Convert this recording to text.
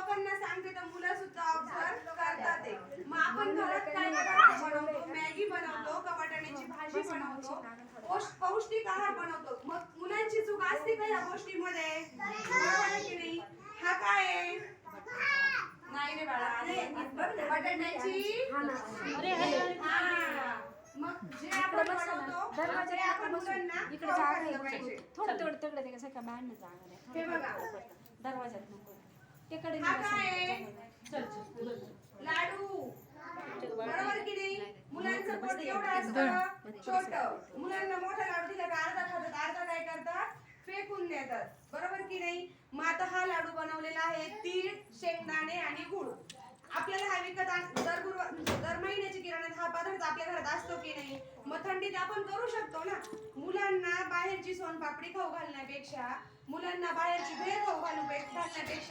लोकांना सांगते तर मुलं सुद्धा ऑब्झर्व करतात मग आपण घरात काय बनवतो. मॅगी बनवतो का बटाट्याची भाजी बनवतो. पौष्टिक आहार बनवतो. मग मुलांची चूक असते का या गोष्टीमध्ये? हा काय नाही रे बाळा आपण दरवाजात नको. तिकडे हा काय? आहे? लाडू. बरोबर की नाही? मुलांचं पोट केवढं असतं छोट. मुलांना मोठा लाडू दिला का अर्धा खातात अर्धा काय करतात फेकून देतात. बरोबर की नाही? मग आता हा लाडू बनवलेला आहे तीळ शेंगदाणे आणि गुळ. आपल्याला हा विकत आण- दर गुरुवार दर महिन्याच्या किराण्यात हा पदार्थ आपल्या घरात असतो की नाही? मग थंडीत आपण करू शकतो ना? मुलांना बाहेरची सोनपापडी खाऊ घालण्यापेक्षा मुलांना बाहेरची भेळ खाऊ घालू घालण्यापेक्षा